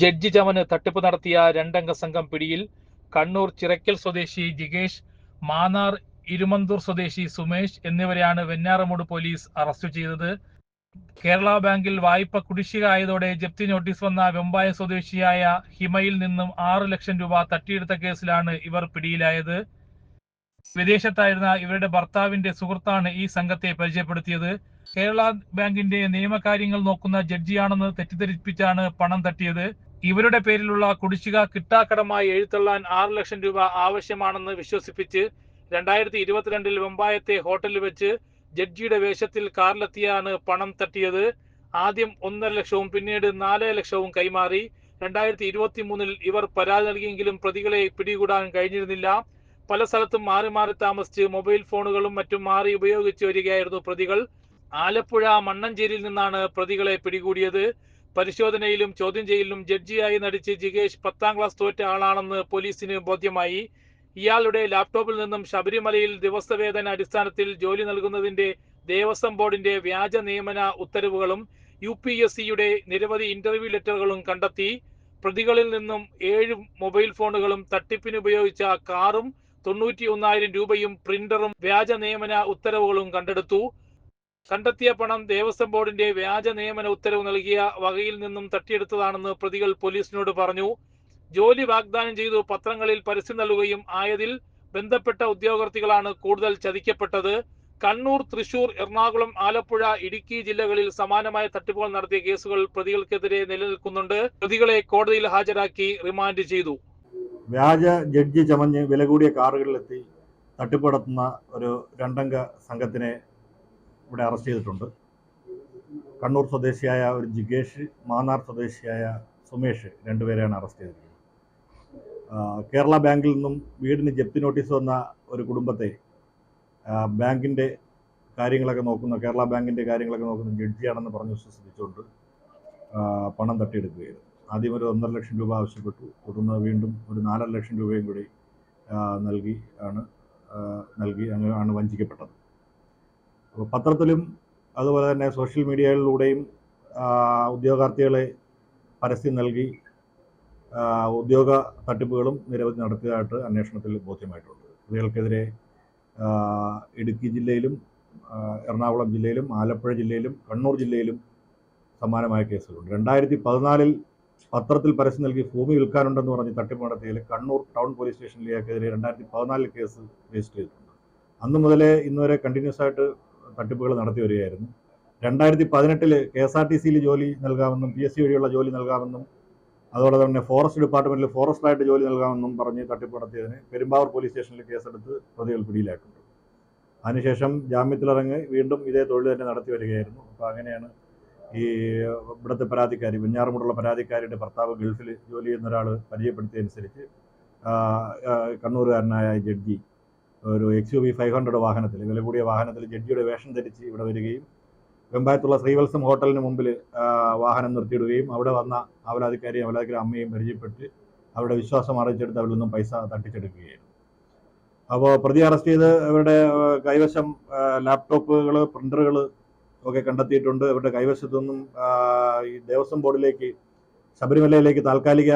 Judge ചമന് തട്ടിപ്പ് നടത്തിയ രണ്ടംഗ സംഘം പിടിയിൽ കണ്ണൂർ ചിറക്കൽ സ്വദേശി ജിഗേഷ് മാന്നാർ ഇരുമന്തൂർ സ്വദേശി സുമേഷ് എന്നിവരെയാണ് വെഞ്ഞാറമൂട് പോലീസ് അറസ്റ്റ് ചെയ്തത്. കേരള ബാങ്കിൽ വായ്പ കുടിശ്ശിക ആയതോടെ ജപ്തി നോട്ടീസ് വന്ന വെമ്പായ സ്വദേശിയായ ഹിമയിൽ നിന്നും ആറ് ലക്ഷം രൂപ തട്ടിയെടുത്ത കേസിലാണ് ഇവർ പിടിയിലായത്. വിദേശത്തായിരുന്ന ഇവരുടെ ഭർത്താവിന്റെ സുഹൃത്താണ് ഈ സംഘത്തെ പരിചയപ്പെടുത്തിയത്. കേരള ബാങ്കിന്റെ നിയമകാര്യങ്ങൾ നോക്കുന്ന ജഡ്ജിയാണെന്ന് തെറ്റിദ്ധരിപ്പിച്ചാണ് പണം തട്ടിയത്. ഇവരുടെ പേരിലുള്ള കുടിശ്ശിക കിട്ടാക്കടമായി എഴുത്തള്ളാൻ ആറ് ലക്ഷം രൂപ ആവശ്യമാണെന്ന് വിശ്വസിപ്പിച്ച് രണ്ടായിരത്തി ഇരുപത്തിരണ്ടിൽ വെമ്പായത്തെ ഹോട്ടലിൽ വെച്ച് ജഡ്ജിയുടെ വേഷത്തിൽ കാറിലെത്തിയാണ് പണം തട്ടിയത്. ആദ്യം ഒന്നര ലക്ഷവും പിന്നീട് നാല് ലക്ഷവും കൈമാറി. രണ്ടായിരത്തി ഇരുപത്തി മൂന്നിൽ ഇവർ പരാതി നൽകിയെങ്കിലും പ്രതികളെ പിടികൂടാൻ കഴിഞ്ഞിരുന്നില്ല. പല സ്ഥലത്തും മാറി മാറി താമസിച്ച് മൊബൈൽ ഫോണുകളും മറ്റും മാറി ഉപയോഗിച്ച് വരികയായിരുന്നു പ്രതികൾ. ആലപ്പുഴ മണ്ണഞ്ചേരിയിൽ നിന്നാണ് പ്രതികളെ പിടികൂടിയത്. പരിശോധനയിലും ചോദ്യം ചെയ്യലിലും ജഡ്ജിയായി നടിച്ച് ജിഗേഷ് പത്താം ക്ലാസ് തോറ്റ ആളാണെന്ന് പോലീസിന് ബോധ്യമായി. ഇയാളുടെ ലാപ്ടോപ്പിൽ നിന്നും ശബരിമലയിൽ ദിവസവേതന അടിസ്ഥാനത്തിൽ ജോലി നൽകുന്നതിന്റെ ദേവസ്വം ബോർഡിന്റെ വ്യാജ നിയമന ഉത്തരവുകളും യു പി എസ് സിയുടെ നിരവധി ഇന്റർവ്യൂ ലെറ്ററുകളും കണ്ടെത്തി. പ്രതികളിൽ നിന്നും ഏഴ് മൊബൈൽ ഫോണുകളും തട്ടിപ്പിന് ഉപയോഗിച്ച കാറും തൊണ്ണൂറ്റി ഒന്നായിരം രൂപയും പ്രിന്ററും വ്യാജ നിയമന ഉത്തരവുകളും കണ്ടെടുത്തു. കണ്ടെത്തിയ പണം ദേവസ്വം ബോർഡിന്റെ വ്യാജ നിയമന ഉത്തരവ് നൽകിയ വകയിൽ നിന്നും തട്ടിയെടുത്തതാണെന്ന് പ്രതികൾ പോലീസിനോട് പറഞ്ഞു. ജോലി വാഗ്ദാനം ചെയ്തു പത്രങ്ങളിൽ പരസ്യം നൽകുകയും ആയതിൽ ബന്ധപ്പെട്ട ഉദ്യോഗാർത്ഥികളാണ് കൂടുതൽ ചതിക്കപ്പെട്ടത്. കണ്ണൂർ തൃശൂർ എറണാകുളം ആലപ്പുഴ ഇടുക്കി ജില്ലകളിൽ സമാനമായ തട്ടിപ്പുകൾ നടത്തിയ കേസുകൾ പ്രതികൾക്കെതിരെ നിലനിൽക്കുന്നുണ്ട്. പ്രതികളെ കോടതിയിൽ ഹാജരാക്കി റിമാൻഡ് ചെയ്തു. വ്യാജ ജഡ്ജി ചമഞ്ഞ് വില കൂടിയ കാറുകളിലെത്തി തട്ടിപ്പടത്തുന്ന ഒരു രണ്ടംഗ സംഘത്തിനെ ഇവിടെ അറസ്റ്റ് ചെയ്തിട്ടുണ്ട്. കണ്ണൂർ സ്വദേശിയായ ഒരു ജിഗേഷ് മാന്നാർ സ്വദേശിയായ സുമേഷ് രണ്ടുപേരെയാണ് അറസ്റ്റ് ചെയ്തിരിക്കുന്നത്. കേരള ബാങ്കിൽ നിന്നും വീടിന് ജപ്തി നോട്ടീസ് വന്ന ഒരു കുടുംബത്തെ ബാങ്കിന്റെ കാര്യങ്ങളൊക്കെ നോക്കുന്ന കേരള ബാങ്കിന്റെ കാര്യങ്ങളൊക്കെ നോക്കുന്ന ജഡ്ജിയാണെന്ന് പറഞ്ഞ് വിശ്വസിപ്പിച്ചുകൊണ്ട് പണം തട്ടിയെടുക്കുകയായിരുന്നു. ആദ്യം ഒരു ഒന്നര ലക്ഷം രൂപ ആവശ്യപ്പെട്ടു. തുടർന്ന് വീണ്ടും ഒരു നാലര ലക്ഷം രൂപയും കൂടി നൽകി ആണ് നൽകി ആണ് വഞ്ചിക്കപ്പെട്ടത്. അപ്പോൾ പത്രത്തിലും അതുപോലെ തന്നെ സോഷ്യൽ മീഡിയകളിലൂടെയും ഉദ്യോഗാർത്ഥികളെ പരസ്യം നൽകി ഉദ്യോഗ തട്ടിപ്പുകളും നിരവധി നടത്തിയതായിട്ട് അന്വേഷണത്തിൽ ബോധ്യമായിട്ടുണ്ട്. പ്രതികൾക്കെതിരെ ഇടുക്കി ജില്ലയിലും എറണാകുളം ജില്ലയിലും ആലപ്പുഴ ജില്ലയിലും കണ്ണൂർ ജില്ലയിലും സമാനമായ കേസുകളുണ്ട്. രണ്ടായിരത്തി പതിനാലിൽ പത്രത്തിൽ പരസ്യം നൽകി ഭൂമി വിൽക്കാനുണ്ടെന്ന് പറഞ്ഞ് തട്ടിപ്പ് നടത്തിയതിൽ കണ്ണൂർ ടൗൺ പോലീസ് സ്റ്റേഷനിൽ ഇയാൾക്കെതിരെ രണ്ടായിരത്തി പതിനാലിൽ കേസ് രജിസ്റ്റർ ചെയ്തിട്ടുണ്ട് അന്ന് മുതലേ ഇന്ന് വരെ കണ്ടിന്യൂസ് ആയിട്ട് തട്ടിപ്പുകൾ നടത്തി വരികയായിരുന്നു. രണ്ടായിരത്തി പതിനെട്ടിൽ കെ എസ് ആർ ടി സിയിൽ ജോലി നൽകാമെന്നും പി എസ് സി വഴിയുള്ള ജോലി നൽകാമെന്നും അതുപോലെ തന്നെ ഫോറസ്റ്റ് ഡിപ്പാർട്ട്മെന്റിൽ ഫോറസ്റ്റായിട്ട് ജോലി നൽകാമെന്നും പറഞ്ഞ് തട്ടിപ്പ് നടത്തിയതിന് പെരുമ്പാവൂർ പോലീസ് സ്റ്റേഷനിൽ കേസെടുത്ത് പ്രതികൾ പിടിയിലായിട്ടുണ്ട്. അതിനുശേഷം ജാമ്യത്തിലിറങ്ങി വീണ്ടും ഇതേ തൊഴിൽ തന്നെ നടത്തി വരികയായിരുന്നു. അപ്പോൾ അങ്ങനെയാണ് ഈ ഇവിടുത്തെ പരാതിക്കാരി വെഞ്ഞാറമൂടുള്ള പരാതിക്കാരിയുടെ ഭർത്താവ് ഗൾഫിൽ ജോലി ചെയ്യുന്ന ഒരാൾ പരിചയപ്പെടുത്തിയതനുസരിച്ച് കണ്ണൂരുകാരനായ ജഡ്ജി ഒരു X U V five hundred വാഹനത്തിൽ വില കൂടിയ വാഹനത്തിൽ ജഡ്ജിയുടെ വേഷം ധരിച്ച് ഇവിടെ വരികയും വെമ്പായത്തുള്ള ശ്രീവത്സം ഹോട്ടലിന് മുമ്പിൽ വാഹനം നിർത്തിയിടുകയും അവിടെ വന്ന അവലാധിക്കാരിയും അവലാധിക്കാരി അമ്മയും പരിചയപ്പെട്ട് അവരുടെ വിശ്വാസം അറിയിച്ചെടുത്ത് അവരിൽ നിന്നും പൈസ തട്ടിച്ചെടുക്കുകയായിരുന്നു. അപ്പോൾ പ്രതി അറസ്റ്റ് ചെയ്ത് അവരുടെ കൈവശം ലാപ്ടോപ്പുകൾ പ്രിന്ററുകൾ ഒക്കെ കണ്ടെത്തിയിട്ടുണ്ട്. ഇവരുടെ കൈവശത്തു നിന്നും ഈ ദേവസ്വം ബോർഡിലേക്ക് ശബരിമലയിലേക്ക് താൽക്കാലിക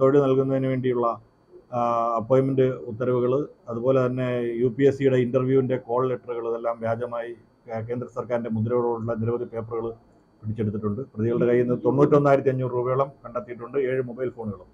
തൊഴിൽ നൽകുന്നതിന് വേണ്ടിയുള്ള അപ്പോയിൻമെന്റ് ഉത്തരവുകൾ അതുപോലെ തന്നെ യു പി എസ് സിയുടെ ഇന്റർവ്യൂവിന്റെ കോൾ ലെറ്ററുകൾ ഇതെല്ലാം വ്യാജമായി കേന്ദ്ര സർക്കാരിന്റെ മുദ്രയോടുള്ള നിരവധി പേപ്പറുകൾ പിടിച്ചെടുത്തിട്ടുണ്ട്. പ്രതികളുടെ കയ്യിൽ നിന്ന് തൊണ്ണൂറ്റൊന്നായിരത്തി അഞ്ഞൂറ് രൂപയോളം കണ്ടെത്തിയിട്ടുണ്ട്. ഏഴ് മൊബൈൽ ഫോണുകളും.